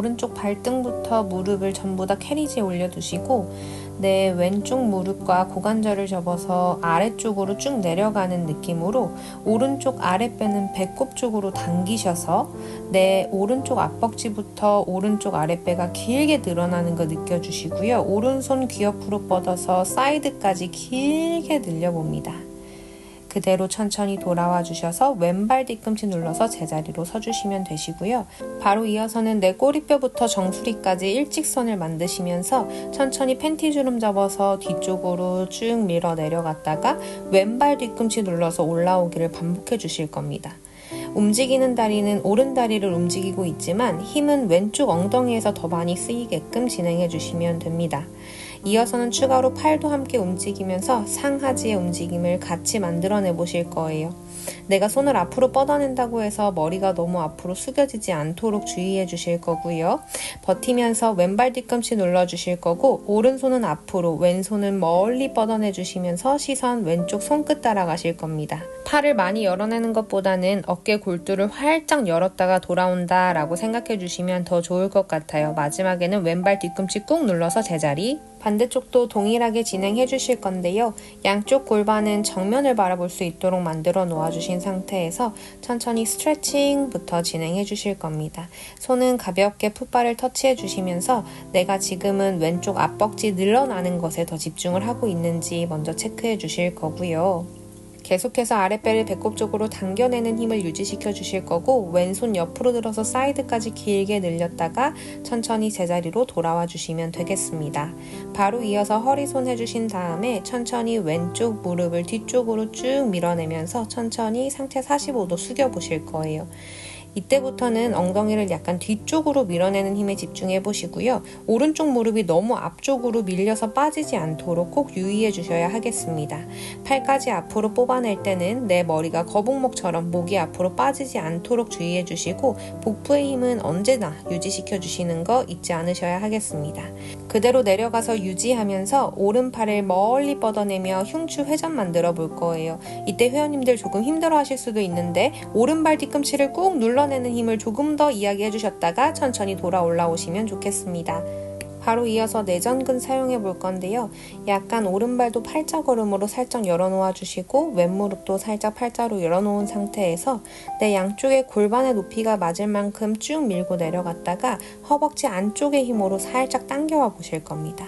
오른쪽 발등부터 무릎을 전부 다 캐리지에 올려두시고 내 왼쪽 무릎과 고관절을 접어서 아래쪽으로 쭉 내려가는 느낌으로 오른쪽 아랫배는 배꼽 쪽으로 당기셔서 내 오른쪽 앞벅지부터 오른쪽 아랫배가 길게 늘어나는 거 느껴주시고요. 오른손 귀 옆으로 뻗어서 사이드까지 길게 늘려봅니다. 그대로 천천히 돌아와 주셔서 왼발 뒤꿈치 눌러서 제자리로 서주시면 되시고요. 바로 이어서는 내 꼬리뼈부터 정수리까지 일직선을 만드시면서 천천히 팬티 주름 접어서 뒤쪽으로 쭉 밀어 내려갔다가 왼발 뒤꿈치 눌러서 올라오기를 반복해 주실 겁니다. 움직이는 다리는 오른 다리를 움직이고 있지만 힘은 왼쪽 엉덩이에서 더 많이 쓰이게끔 진행해 주시면 됩니다. 이어서는 추가로 팔도 함께 움직이면서 상하지의 움직임을 같이 만들어내 보실 거예요. 내가 손을 앞으로 뻗어낸다고 해서 머리가 너무 앞으로 숙여지지 않도록 주의해 주실 거고요. 버티면서 왼발 뒤꿈치 눌러 주실 거고 오른손은 앞으로 왼손은 멀리 뻗어내 주시면서 시선 왼쪽 손끝 따라가실 겁니다. 팔을 많이 열어내는 것보다는 어깨 골두를 활짝 열었다가 돌아온다 라고 생각해 주시면 더 좋을 것 같아요. 마지막에는 왼발 뒤꿈치 꾹 눌러서 제자리 반대쪽도 동일하게 진행해 주실 건데요. 양쪽 골반은 정면을 바라볼 수 있도록 만들어 놓아 주신 상태에서 천천히 스트레칭부터 진행해 주실 겁니다. 손은 가볍게 풋발을 터치해 주시면서 내가 지금은 왼쪽 앞벅지 늘어나는 것에 더 집중을 하고 있는지 먼저 체크해 주실 거고요. 계속해서 아랫배를 배꼽 쪽으로 당겨내는 힘을 유지시켜 주실 거고 왼손 옆으로 들어서 사이드까지 길게 늘렸다가 천천히 제자리로 돌아와 주시면 되겠습니다. 바로 이어서 허리손 해주신 다음에 천천히 왼쪽 무릎을 뒤쪽으로 쭉 밀어내면서 천천히 상체 45도 숙여 보실 거예요. 이때부터는 엉덩이를 약간 뒤쪽으로 밀어내는 힘에 집중해 보시고요. 오른쪽 무릎이 너무 앞쪽으로 밀려서 빠지지 않도록 꼭 유의해 주셔야 하겠습니다. 팔까지 앞으로 뽑아낼 때는 내 머리가 거북목처럼 목이 앞으로 빠지지 않도록 주의해 주시고 복부의 힘은 언제나 유지시켜 주시는 거 잊지 않으셔야 하겠습니다. 그대로 내려가서 유지하면서 오른팔을 멀리 뻗어내며 흉추 회전 만들어 볼 거예요. 이때 회원님들 조금 힘들어 하실 수도 있는데 오른발 뒤꿈치를 꾹 눌러 눌러내는 힘을 조금 더 이야기해 주셨다가 천천히 돌아 올라오시면 좋겠습니다. 바로 이어서 내전근 사용해 볼 건데요. 약간 오른발도 팔자 걸음으로 살짝 열어놓아 주시고 왼무릎도 살짝 팔자로 열어놓은 상태에서 내 양쪽의 골반의 높이가 맞을 만큼 쭉 밀고 내려갔다가 허벅지 안쪽의 힘으로 살짝 당겨와 보실 겁니다.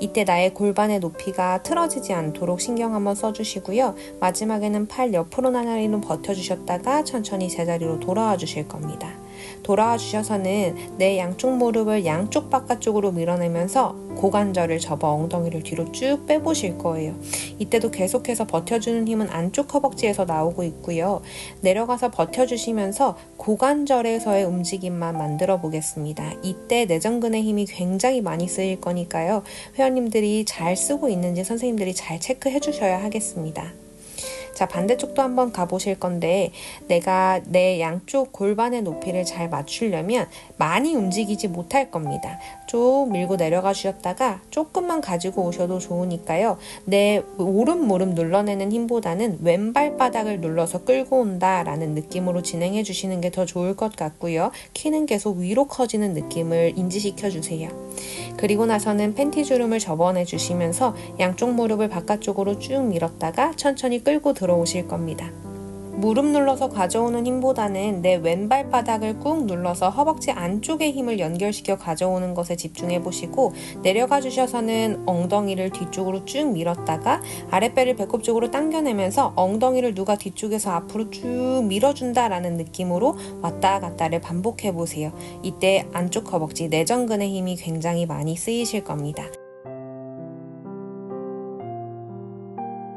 이때 나의 골반의 높이가 틀어지지 않도록 신경 한번 써주시고요. 마지막에는 팔 옆으로 나날이로 버텨주셨다가 천천히 제자리로 돌아와 주실 겁니다. 돌아와 주셔서는 내 양쪽 무릎을 양쪽 바깥쪽으로 밀어내면서 고관절을 접어 엉덩이를 뒤로 쭉 빼보실 거예요. 이때도 계속해서 버텨주는 힘은 안쪽 허벅지에서 나오고 있고요. 내려가서 버텨주시면서 고관절에서의 움직임만 만들어 보겠습니다. 이때 내전근의 힘이 굉장히 많이 쓰일 거니까요. 회원님들이 잘 쓰고 있는지 선생님들이 잘 체크해 주셔야 하겠습니다. 자, 반대쪽도 한번 가보실 건데 내가 내 양쪽 골반의 높이를 잘 맞추려면 많이 움직이지 못할 겁니다. 쭉 밀고 내려가 주셨다가 조금만 가지고 오셔도 좋으니까요. 내 오른 무릎 눌러내는 힘보다는 왼발 바닥을 눌러서 끌고 온다라는 느낌으로 진행해 주시는 게 더 좋을 것 같고요. 키는 계속 위로 커지는 느낌을 인지시켜 주세요. 그리고 나서는 팬티 주름을 접어내 주시면서 양쪽 무릎을 바깥쪽으로 쭉 밀었다가 천천히 끌고 들어오실 겁니다. 무릎 눌러서 가져오는 힘보다는 내 왼발 바닥을 꾹 눌러서 허벅지 안쪽의 힘을 연결시켜 가져오는 것에 집중해 보시고 내려가 주셔서는 엉덩이를 뒤쪽으로 쭉 밀었다가 아랫배를 배꼽 쪽으로 당겨내면서 엉덩이를 누가 뒤쪽에서 앞으로 쭉 밀어준다라는 느낌으로 왔다 갔다를 반복해 보세요. 이때 안쪽 허벅지 내전근의 힘이 굉장히 많이 쓰이실 겁니다.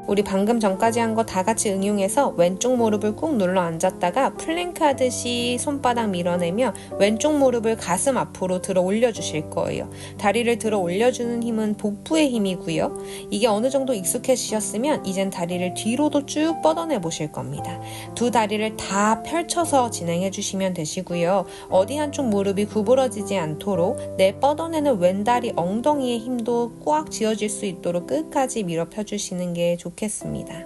우리 방금 전까지 한 거 다 같이 응용해서 왼쪽 무릎을 꾹 눌러 앉았다가 플랭크 하듯이 손바닥 밀어내며 왼쪽 무릎을 가슴 앞으로 들어 올려주실 거예요. 다리를 들어 올려주는 힘은 복부의 힘이고요. 이게 어느 정도 익숙해지셨으면 이젠 다리를 뒤로도 쭉 뻗어내 보실 겁니다. 두 다리를 다 펼쳐서 진행해 주시면 되시고요. 어디 한쪽 무릎이 구부러지지 않도록 내 뻗어내는 왼다리 엉덩이의 힘도 꽉 쥐어질 수 있도록 끝까지 밀어 펴주시는 게 좋겠습니다. 좋겠습니다.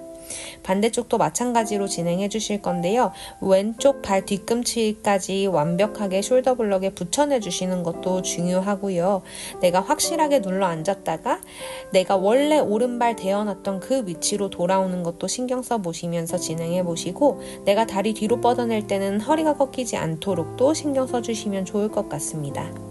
반대쪽도 마찬가지로 진행해 주실 건데요. 왼쪽 발 뒤꿈치까지 완벽하게 숄더 블럭에 붙여내 주시는 것도 중요하고요. 내가 확실하게 눌러 앉았다가 내가 원래 오른발 대어놨던 그 위치로 돌아오는 것도 신경 써 보시면서 진행해 보시고 내가 다리 뒤로 뻗어낼 때는 허리가 꺾이지 않도록도 신경 써 주시면 좋을 것 같습니다.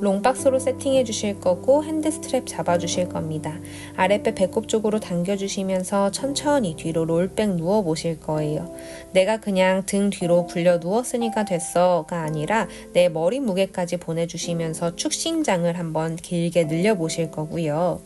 롱박스로 세팅해 주실 거고 핸드 스트랩 잡아 주실 겁니다. 아랫배 배꼽 쪽으로 당겨 주시면서 천천히 뒤로 롤백 누워 보실 거예요. 내가 그냥 등 뒤로 굴려 누웠으니까 됐어가 아니라 내 머리 무게까지 보내 주시면서 축신장을 한번 길게 늘려 보실 거고요.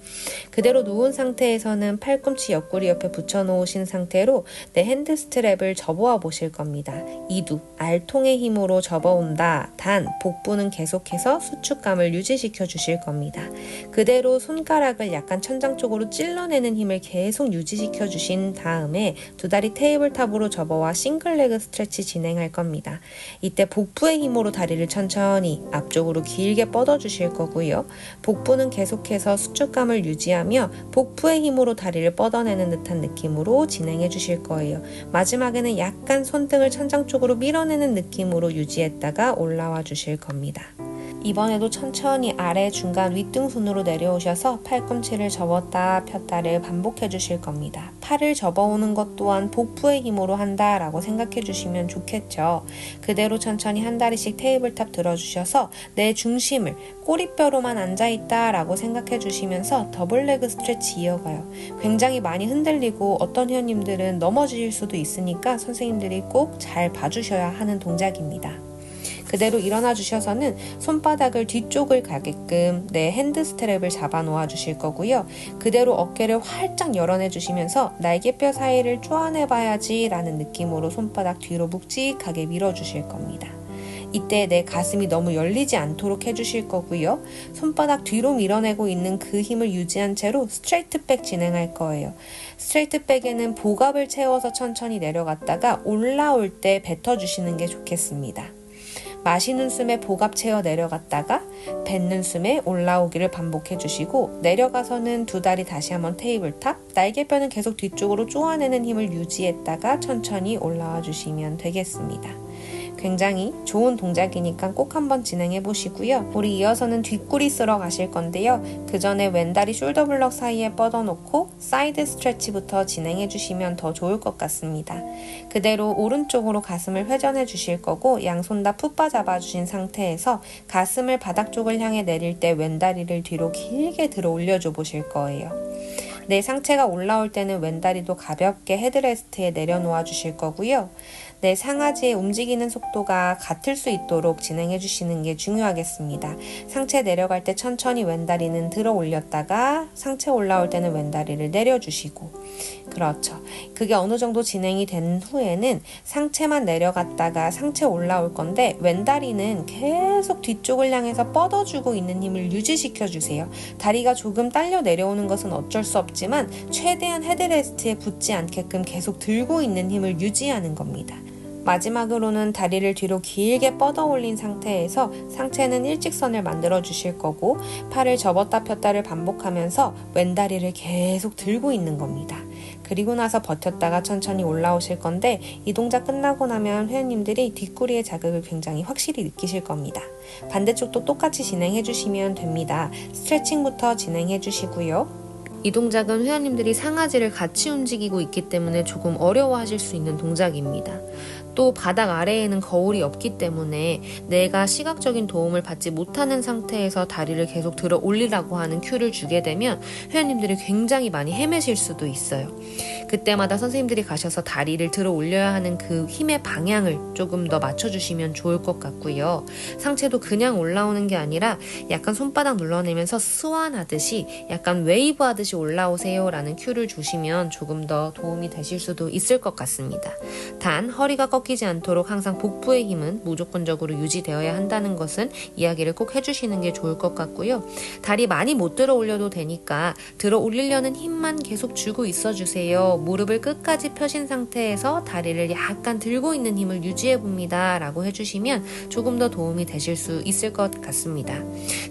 그대로 누운 상태에서는 팔꿈치 옆구리 옆에 붙여 놓으신 상태로 내 핸드 스트랩을 접어와 보실 겁니다. 이두 알통의 힘으로 접어온다. 단 복부는 계속해서 수축 감을 유지시켜 주실 겁니다. 그대로 손가락을 약간 천장 쪽으로 찔러내는 힘을 계속 유지시켜 주신 다음에 두 다리 테이블탑으로 접어와 싱글레그 스트레치 진행할 겁니다. 이때 복부의 힘으로 다리를 천천히 앞쪽으로 길게 뻗어 주실 거고요. 복부는 계속해서 수축감을 유지하며 복부의 힘으로 다리를 뻗어내는 듯한 느낌으로 진행해 주실 거예요. 마지막에는 약간 손등을 천장 쪽으로 밀어내는 느낌으로 유지했다가 올라와 주실 겁니다. 이번에도 천천히 아래 중간 윗등순으로 내려오셔서 팔꿈치를 접었다 폈다를 반복해 주실 겁니다. 팔을 접어오는 것 또한 복부의 힘으로 한다 라고 생각해 주시면 좋겠죠. 그대로 천천히 한 다리씩 테이블탑 들어주셔서 내 중심을 꼬리뼈로만 앉아있다 라고 생각해 주시면서 더블레그 스트레치 이어가요. 굉장히 많이 흔들리고 어떤 회원님들은 넘어질 수도 있으니까 선생님들이 꼭 잘 봐주셔야 하는 동작입니다. 그대로 일어나 주셔서는 손바닥을 뒤쪽을 가게끔 내 핸드 스트랩을 잡아 놓아 주실 거고요. 그대로 어깨를 활짝 열어내 주시면서 날개뼈 사이를 쪼아내 봐야지 라는 느낌으로 손바닥 뒤로 묵직하게 밀어 주실 겁니다. 이때 내 가슴이 너무 열리지 않도록 해주실 거고요. 손바닥 뒤로 밀어내고 있는 그 힘을 유지한 채로 스트레이트 백 진행할 거예요. 스트레이트 백에는 복압을 채워서 천천히 내려갔다가 올라올 때 뱉어주시는 게 좋겠습니다. 마시는 숨에 복압 채워 내려갔다가 뱉는 숨에 올라오기를 반복해 주시고 내려가서는 두 다리 다시 한번 테이블탑 날개뼈는 계속 뒤쪽으로 쪼아내는 힘을 유지했다가 천천히 올라와 주시면 되겠습니다. 굉장히 좋은 동작이니까 꼭 한번 진행해 보시고요. 우리 이어서는 뒷구리 쓸어 가실 건데요. 그 전에 왼다리 숄더 블럭 사이에 뻗어놓고 사이드 스트레치부터 진행해 주시면 더 좋을 것 같습니다. 그대로 오른쪽으로 가슴을 회전해 주실 거고 양손 다푹 잡아 주신 상태에서 가슴을 바닥 쪽을 향해 내릴 때 왼다리를 뒤로 길게 들어 올려줘 보실 거예요. 내 상체가 올라올 때는 왼다리도 가볍게 헤드레스트에 내려놓아 주실 거고요. 내 상하지의 움직이는 속도가 같을 수 있도록 진행해 주시는 게 중요하겠습니다. 상체 내려갈 때 천천히 왼다리는 들어 올렸다가 상체 올라올 때는 왼다리를 내려주시고 그렇죠. 그게 어느 정도 진행이 된 후에는 상체만 내려갔다가 상체 올라올 건데 왼다리는 계속 뒤쪽을 향해서 뻗어주고 있는 힘을 유지시켜 주세요. 다리가 조금 딸려 내려오는 것은 어쩔 수 없지만 최대한 헤드레스트에 붙지 않게끔 계속 들고 있는 힘을 유지하는 겁니다. 마지막으로는 다리를 뒤로 길게 뻗어 올린 상태에서 상체는 일직선을 만들어 주실 거고 팔을 접었다 폈다를 반복하면서 왼다리를 계속 들고 있는 겁니다. 그리고 나서 버텼다가 천천히 올라오실 건데 이 동작 끝나고 나면 회원님들이 뒷구리의 자극을 굉장히 확실히 느끼실 겁니다. 반대쪽도 똑같이 진행해 주시면 됩니다. 스트레칭부터 진행해 주시고요. 이 동작은 회원님들이 상하지를 같이 움직이고 있기 때문에 조금 어려워하실 수 있는 동작입니다. 또 바닥 아래에는 거울이 없기 때문에 내가 시각적인 도움을 받지 못하는 상태에서 다리를 계속 들어 올리라고 하는 큐를 주게 되면 회원님들이 굉장히 많이 헤매실 수도 있어요. 그때마다 선생님들이 가셔서 다리를 들어 올려야 하는 그 힘의 방향을 조금 더 맞춰주시면 좋을 것 같고요. 상체도 그냥 올라오는 게 아니라 약간 손바닥 눌러내면서 스완하듯이 약간 웨이브 하듯이 올라오세요 라는 큐를 주시면 조금 더 도움이 되실 수도 있을 것 같습니다. 단 허리가 꺾 꺾이지 않도록 항상 복부의 힘은 무조건적으로 유지되어야 한다는 것은 이야기를 꼭 해주시는 게 좋을 것 같고요. 다리 많이 못 들어 올려도 되니까 들어 올리려는 힘만 계속 주고 있어 주세요. 무릎을 끝까지 펴신 상태에서 다리를 약간 들고 있는 힘을 유지해 봅니다. 라고 해주시면 조금 더 도움이 되실 수 있을 것 같습니다.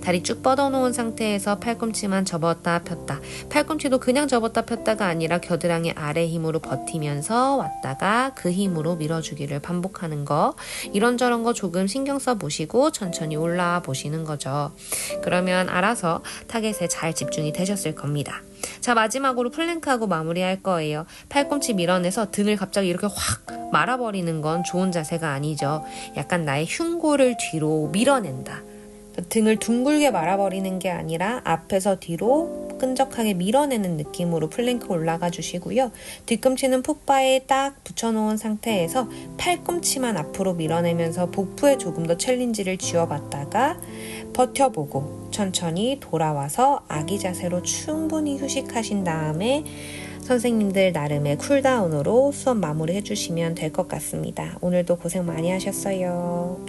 다리 쭉 뻗어 놓은 상태에서 팔꿈치만 접었다 폈다. 팔꿈치도 그냥 접었다 폈다가 아니라 겨드랑이 아래 힘으로 버티면서 왔다가 그 힘으로 밀어주기를 반복하는 거. 이런저런 거 조금 신경 써 보시고 천천히 올라와 보시는 거죠. 그러면 알아서 타겟에 잘 집중이 되셨을 겁니다. 자, 마지막으로 플랭크하고 마무리할 거예요. 팔꿈치 밀어내서 등을 갑자기 이렇게 확 말아버리는 건 좋은 자세가 아니죠. 약간 나의 흉골을 뒤로 밀어낸다. 등을 둥글게 말아버리는 게 아니라 앞에서 뒤로 끈적하게 밀어내는 느낌으로 플랭크 올라가 주시고요. 뒤꿈치는 풋바에 딱 붙여놓은 상태에서 팔꿈치만 앞으로 밀어내면서 복부에 조금 더 챌린지를 쥐어봤다가 버텨보고 천천히 돌아와서 아기 자세로 충분히 휴식하신 다음에 선생님들 나름의 쿨다운으로 수업 마무리 해주시면 될 것 같습니다. 오늘도 고생 많이 하셨어요.